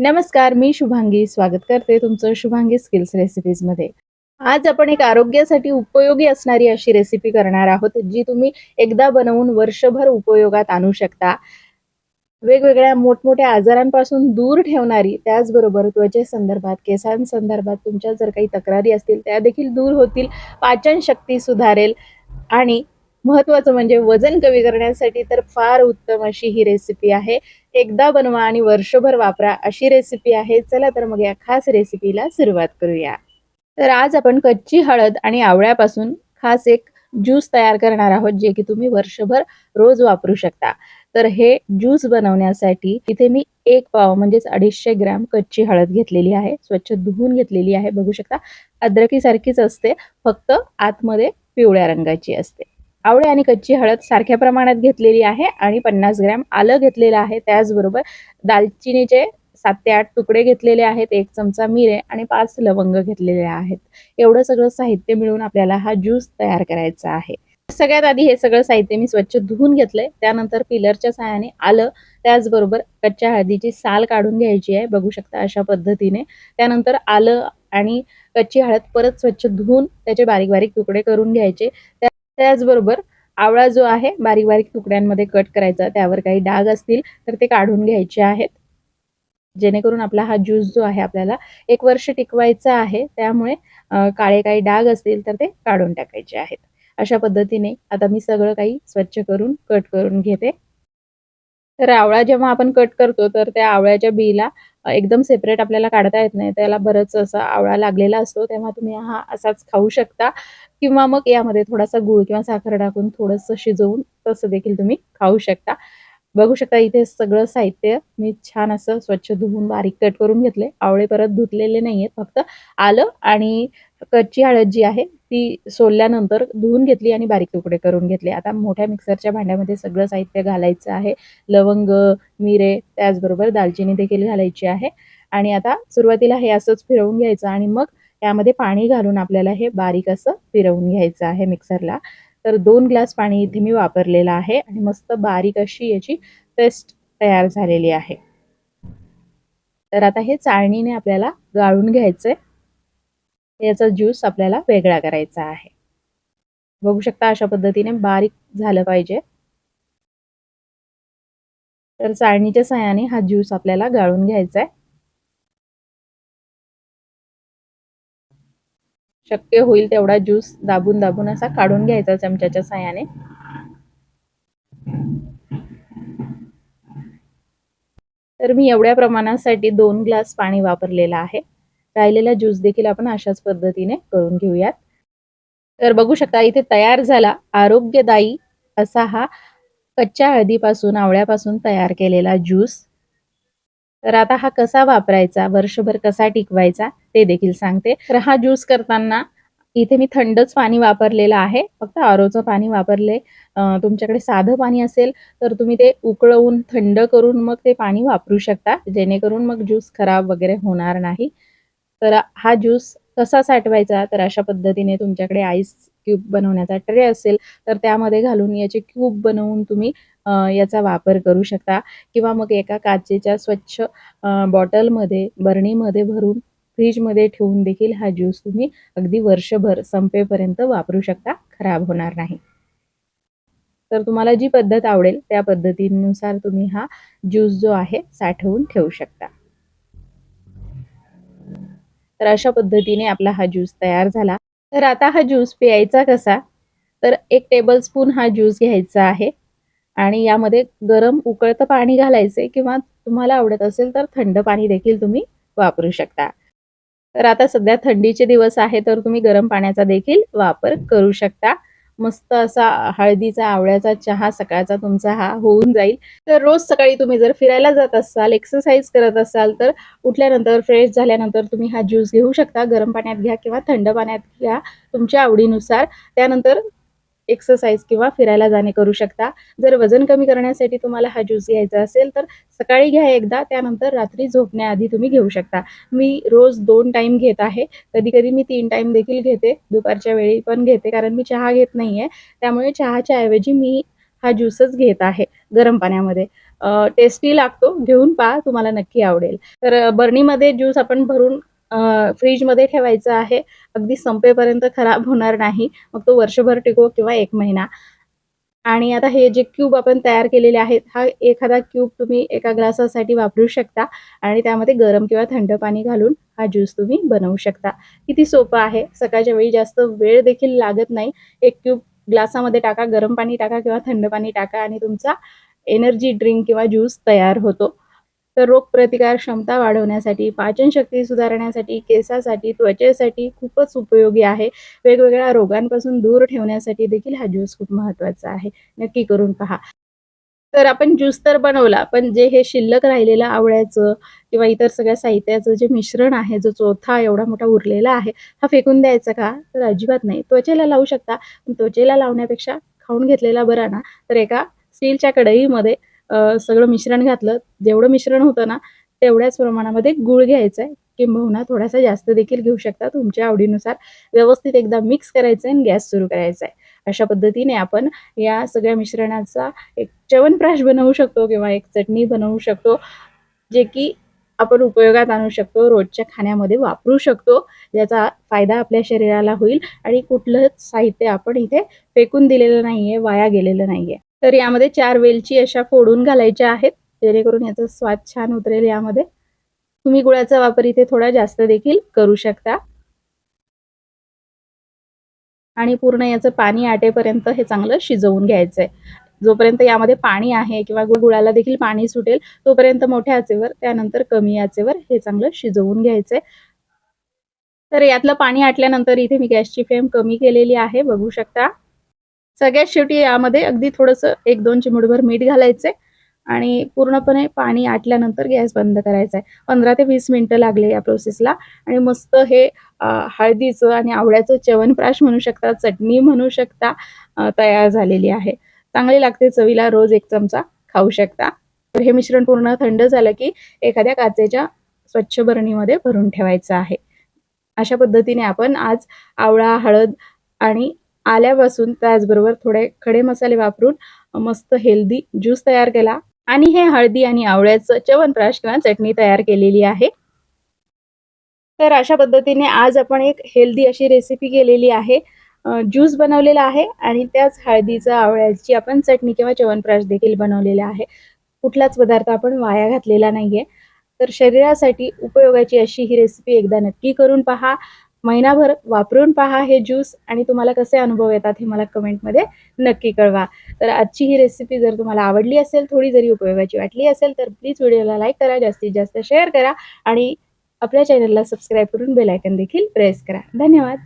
नमस्कार मी शुभांगी. स्वागत करते तुमचं शुभांगी स्किल्स रेसिपीजमध्ये आज आपण एक आरोग्यासाठी उपयोगी असणारी अशी रेसिपी करणार आहोत जी तुम्ही एकदा बनवून वर्षभर उपयोगात आणू शकता. वेगवेगळ्या मोठमोठ्या आजारांपासून दूर ठेवणारी त्याचबरोबर त्वचेसंदर्भात केसांसंदर्भात तुमच्या जर काही तक्रारी असतील त्या देखील दूर होतील पाचन शक्ती सुधारेल. आणि महत्त्वाचं म्हणजे वजन कमी करण्यासाठी तर फार उत्तम अशी ही रेसिपी आहे. एकदा बनवा आणि वर्षभर वापरा अशी रेसिपी आहे. चला तर मग या खास रेसिपीला सुरुवात करूया. तर आज आपण कच्ची हळद आणि आवळ्यापासून खास एक ज्यूस तयार करणार आहोत जे की तुम्ही वर्षभर रोज वापरू शकता. तर हे ज्यूस बनवण्यासाठी इथे मी एक पाव म्हणजेच अडीचशे ग्रॅम कच्ची हळद घेतलेली आहे. स्वच्छ धुवून घेतलेली आहे. बघू शकता अद्रकी सारखीच असते फक्त आतमध्ये पिवळ्या रंगाची असते. आवळे आणि कच्ची हळद सारख्या प्रमाणात घेतलेली आहे आणि पन्नास ग्रॅम आलं घेतलेलं आहे. त्याचबरोबर दालचिनीचे सात ते आठ तुकडे घेतलेले आहेत एक चमचा मिरे आणि पाच लवंग घेतलेले आहेत. एवढं सगळं साहित्य मिळून आपल्याला हा ज्यूस तयार करायचा आहे. सगळ्यात आधी हे सगळं साहित्य मी स्वच्छ धुवून घेतलंय. त्यानंतर पिलरच्या साहाय्याने आलं त्याचबरोबर कच्च्या हळदीची साल काढून घ्यायची आहे. बघू शकता अशा पद्धतीने. त्यानंतर आलं आणि कच्ची हळद परत स्वच्छ धुवून त्याचे बारीक बारीक तुकडे करून घ्यायचे. त्याचबरोबर आवळा जो आहे बारीक बारीक तुकड्यांमध्ये कट करायचा त्यावर काही डाग असतील तर ते काढून घ्यायचे आहेत. जेणेकरून आपला हा ज्यूस जो आहे आपल्याला एक वर्ष टिकवायचा आहे त्यामुळे काळे काही डाग असतील तर ते काढून टाकायचे आहेत. अशा पद्धतीने आता मी सगळं काही स्वच्छ करून कट करून घेते. तर आवळा जेव्हा आपण कट करतो तर त्या आवळ्याच्या बीला एकदम सेपरेट आपल्याला काढता येत नाही. त्याला बरंच असा आवळा लागलेला असतो तेव्हा तुम्ही हा असाच खाऊ शकता. किंवा मग यामध्ये थोडासा गूळ किंवा साखर टाकून थोडंसं शिजवून तसं देखील तुम्ही खाऊ शकता. बघू शकता इथे सगळं साहित्य मी छान असं स्वच्छ धुवून बारीक कट करून घेतले आवळे परत धुतलेले नाही आहेत फक्त आलं आणि कच्ची हळद जी आहे ती सोलल्यानंतर धुवून घेतली आणि बारीक तुकडे करून घेतले. आता मोठ्या मिक्सरच्या भांड्यामध्ये सगळं साहित्य घालायचं आहे. लवंग मिरे त्याचबरोबर दालचिनी देखील घालायची आहे. आणि आता सुरुवातीला हे असंच फिरवून घ्यायचं आणि मग त्यामध्ये पाणी घालून आपल्याला हे बारीक असं फिरवून घ्यायचं आहे मिक्सरला. तर दोन ग्लास पाणी इथे मी वापरलेलं आहे आणि मस्त बारीक अशी याची पेस्ट तयार झालेली आहे. तर आता हे चाळणीने आपल्याला गाळून घ्यायचंय. याचा ज्यूस आपल्याला वेगळा करायचा आहे. बघू शकता अशा पद्धतीने बारीक झालं पाहिजे. तर चाळणीच्या सहाय्याने हा ज्यूस आपल्याला गाळून घ्यायचा आहे शक्य होईल तेवढा ज्यूस दाबून दाबून असा काढून घ्यायचा चमच्याच्या सहाय्याने. तर मी एवढ्या प्रमाणासाठी दोन ग्लास पाणी वापरलेलं आहे. राहिलेला ज्यूस देखील आपण अशाच पद्धतीने करून घेऊयात. तर बघू शकता इथे तयार झाला आरोग्यदायी असा हा कच्च्या हळदीपासून आवळ्यापासून तयार केलेला ज्यूस. तर आता हा कसा वापरायचा वर्षभर कसा टिकवायचा ते देखील सांगते. तर हा ज्यूस करताना इथे मी थंडच पाणी वापरलेलं आहे. फक्त आरोचं पाणी वापरले. तुमच्याकडे साधं पाणी असेल तर तुम्ही ते उकळवून थंड करून मग ते पाणी वापरू शकता. जेणेकरून मग ज्यूस खराब वगैरे होणार नाही. तर हा ज्यूस कसा साठवायचा? तर अशा पद्धतीने तुमच्याकडे आईस क्यूब बनवण्याचा ट्रे असेल तर त्यामध्ये घालून याचे क्यूब बनवून तुम्ही याचा वापर करू शकता. किंवा मग एका काचेच्या स्वच्छ बॉटलमध्ये बरणीमध्ये भरून फ्रीजमध्ये ठेवून देखील हा ज्यूस तुम्ही अगदी वर्षभर संपेपर्यंत वापरू शकता. खराब होणार नाही. तर तुम्हाला जी पद्धत आवडेल त्या पद्धतीनुसार तुम्ही हा ज्यूस जो आहे साठवून ठेवू शकता. तर अशा पद्धतीने आपला हा ज्यूस तयार झाला. तर आता हा ज्यूस प्यायचा कसा? तर एक टेबल स्पून हा ज्यूस घ्यायचा आहे. आणि यामध्ये गरम उकळतं पाणी घालायचे किंवा तुम्हाला आवडत असेल तर थंड पाणी देखील तुम्ही वापरू शकता. तर आता सध्या थंडीचे दिवस आहे तर तुम्ही गरम पाण्याचा देखील वापर करू शकता. मस्त असा हळदीचा आवळ्याचा चहा सकाळचा तुमचा हा होऊन जाईल. तर रोज सकाळी तुम्ही जर फिरायला जात असाल एक्सरसाइज करत असाल तर उठल्यानंतर फ्रेश झाल्यानंतर तुम्ही हा ज्यूस घेऊ शकता. गरम पाण्यात घ्या किंवा थंड पाण्यात घ्या तुमच्या आवडीनुसार. त्यानंतर एक्सरसाइज किंवा फिरायला जाणे करू शकता. जर वजन कमी करण्यासाठी तुम्हाला हा ज्यूस घ्यायचा असेल तर सकाळी घ्या एकदा त्यानंतर रात्री झोपण्याआधी तुम्ही घेऊ शकता. मी रोज दोन टाईम घेत आहे. कधी कधी मी तीन टाईम देखील घेते. दुपारच्या वेळी पण घेते कारण मी चहा घेत नाही आहे त्यामुळे चहाच्या ऐवजी मी हा ज्यूसच घेत आहे गरम पाण्यामध्ये. टेस्टी लागतो. घेऊन पहा तुम्हाला नक्की आवडेल. तर बर्नीमध्ये ज्यूस आपण भरून फ्रीजमध्ये ठेवायचा आहे. अगदी संपेपर्यंत खराब होणार नाही. मग तो वर्षभर टिको किंवा एक महिना. आणि आता हे जे क्यूब आपण तयार केलेले आहेत हा एखादा क्यूब तुम्ही एका ग्लासासाठी वापरू शकता. आणि त्यामध्ये गरम किंवा थंड पाणी घालून हा ज्यूस तुम्ही बनवू शकता. किती सोपं आहे. सकाळच्या वेळी जास्त वेळ देखील लागत नाही. एक क्यूब ग्लासामध्ये टाका गरम पाणी टाका किंवा थंड पाणी टाका आणि तुमचा एनर्जी ड्रिंक किंवा ज्यूस तयार होतो. तर रोगप्रतिकार क्षमता वाढवण्यासाठी पाचनशक्ती सुधारण्यासाठी केसासाठी त्वचेसाठी खूपच उपयोगी आहे. वेगवेगळ्या रोगांपासून दूर ठेवण्यासाठी देखील हा ज्यूस खूप महत्त्वाचा आहे. नक्की करून पहा. तर आपण ज्यूस तर बनवला पण जे हे शिल्लक राहिलेलं आवळ्याचं किंवा इतर सगळ्या साहित्याचं जे मिश्रण आहे जो चोथा एवढा मोठा उरलेला आहे हा फेकून द्यायचा का? तर अजिबात नाही. त्वचेला लावू शकता पण त्वचेला लावण्यापेक्षा खाऊन घेतलेला बरा ना. तर एका स्टीलच्या कढईमध्ये सगळं मिश्रण घातलं. जेवढं मिश्रण होतं ना तेवढ्याच प्रमाणामध्ये गुळ घ्यायचा आहे किंबहुना थोडासा जास्त देखील घेऊ शकता. तुमच्या आवडीनुसार व्यवस्थित एकदा मिक्स करायचं आहे आणि गॅस सुरू करायचा आहे अशा पद्धतीने आपण या सगळ्या मिश्रणाचा एक च्यवनप्राश बनवू शकतो किंवा एक चटणी बनवू शकतो जे की आपण उपयोगात आणू शकतो रोजच्या खाण्यामध्ये वापरू शकतो. ज्याचा फायदा आपल्या शरीराला होईल आणि कुठलंच साहित्य आपण इथे फेकून दिलेलं नाहीये वाया गेलेलं नाहीये. तर यामध्ये चार वेलची अशा फोडून घालायच्या आहेत जेणेकरून याचा स्वाद छान उतरेल यामध्ये. तुम्ही गुळाचा वापर इथे थोडा जास्त देखील करू शकता. आणि पूर्ण याचं पाणी आटेपर्यंत हे चांगलं शिजवून घ्यायचंय. जोपर्यंत यामध्ये पाणी आहे किंवा गुळाला देखील पाणी सुटेल तोपर्यंत मोठ्या आचेवर त्यानंतर कमी आचेवर हे चांगलं शिजवून घ्यायचंय. तर यातलं पाणी आटल्यानंतर इथे मी गॅसची फ्लेम कमी केलेली आहे बघू शकता. सगळ्यात शेवटी यामध्ये अगदी थोडंसं एक दोन चिमूटभर मीठ घालायचंय आणि पूर्णपणे पाणी आटल्यानंतर गॅस बंद करायचा आहे पंधरा ते वीस मिनिटं लागले या प्रोसेसला आणि मस्त हे हळदीचं आणि आवळ्याचं च्यवनप्राश म्हणू शकता चटणी म्हणू शकता तयार झालेली आहे. चांगली लागते चवीला रोज एक चमचा खाऊ शकता. तर हे मिश्रण पूर्ण थंड झालं की एखाद्या काचेच्या स्वच्छ बरणीमध्ये भरून ठेवायचं आहे. अशा पद्धतीने आपण आज आवळा हळद आणि आल्यापासून त्याचबरोबर थोडे खडे मसाले वापरून मस्त हेल्दी ज्यूस तयार केला. आणि हे हळदी आणि आवळ्याचं च्यवनप्राश किंवा चटणी तयार केलेली आहे. तर अशा पद्धतीने आज आपण एक हेल्दी अशी रेसिपी केलेली आहे. ज्यूस बनवलेला आहे आणि त्याच हळदीचा आवळ्याची आपण चटणी किंवा च्यवनप्राश देखील बनवलेला आहे. कुठलाच पदार्थ आपण वाया घातलेला नाहीये. तर शरीरासाठी उपयोगाची अशी ही रेसिपी एकदा नक्की करून पहा. महिनाभर वापरून पहा हे ज्यूस आणि तुम्हाला कसे अनुभव येतात हे मला कमेंटमध्ये नक्की कळवा. तर आजची ही रेसिपी जर तुम्हाला आवडली असेल थोडी जरी उपयोगाची वाटली असेल तर प्लीज व्हिडिओला लाईक करा जास्तीत जास्त शेअर करा आणि आपल्या चॅनलला सबस्क्राईब करून बेलायकन देखील प्रेस करा. धन्यवाद.